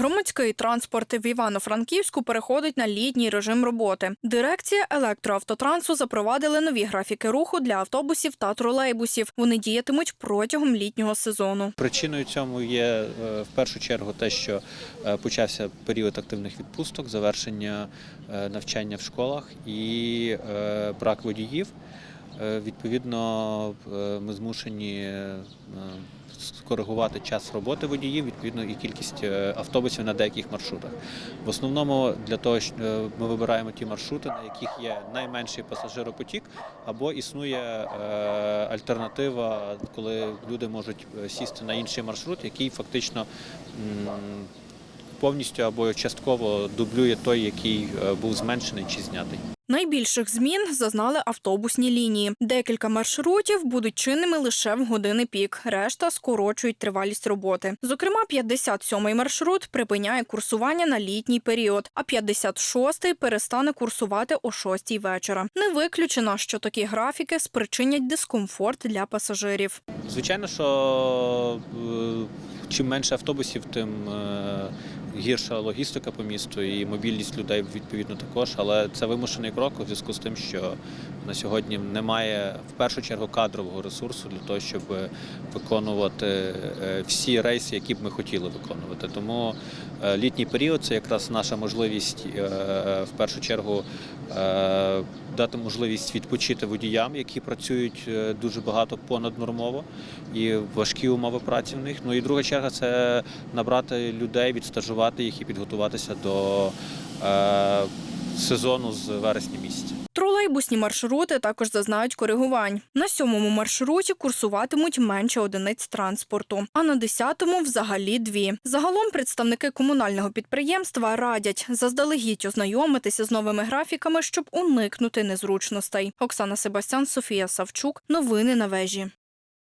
Громадський транспорт в Івано-Франківську переходить на літній режим роботи. Дирекція електроавтотрансу запровадили нові графіки руху для автобусів та тролейбусів. Вони діятимуть протягом літнього сезону. Причиною цьому є е, в першу чергу те, що е, почався період активних відпусток, завершення е, навчання в школах і брак водіїв. Е, Відповідно, е, ми змушені е, скоригувати час роботи водіїв, відповідно, і кількість автобусів на деяких маршрутах. В основному для того, що ми вибираємо ті маршрути, на яких є найменший пасажиропотік, або існує альтернатива, коли люди можуть сісти на інший маршрут, який фактично повністю або частково дублює той, який був зменшений чи знятий. Найбільших змін зазнали автобусні лінії. Декілька маршрутів будуть чинними лише в години пік. Решта скорочують тривалість роботи. Зокрема, 57-й маршрут припиняє курсування на літній період, а 56-й перестане курсувати о 6-й вечора. Не виключено, що такі графіки спричинять дискомфорт для пасажирів. Звичайно, що е, чим менше автобусів, тим е, гірша логістика по місту і мобільність людей відповідно також. Але це вимушений крок у зв'язку з тим, що на сьогодні немає в першу чергу кадрового ресурсу для того, щоб виконувати е, всі рейси, які б ми хотіли виконувати. Тому е, літній період це якраз наша можливість е, в першу чергу дати можливість відпочити водіям, які працюють дуже багато понаднормово і важкі умови праці в них. Ну і друга черга це набрати людей, відстажувати їх і підготуватися до е, сезону з вересня місяця. Тролейбусні маршрути також зазнають коригувань. На сьомому маршруті курсуватимуть менше одиниць транспорту, а на десятому взагалі дві. Загалом представники комунального підприємства радять заздалегідь ознайомитися з новими графіками, щоб уникнути незручностей. Оксана Себастян, Софія Савчук. Новини на вежі.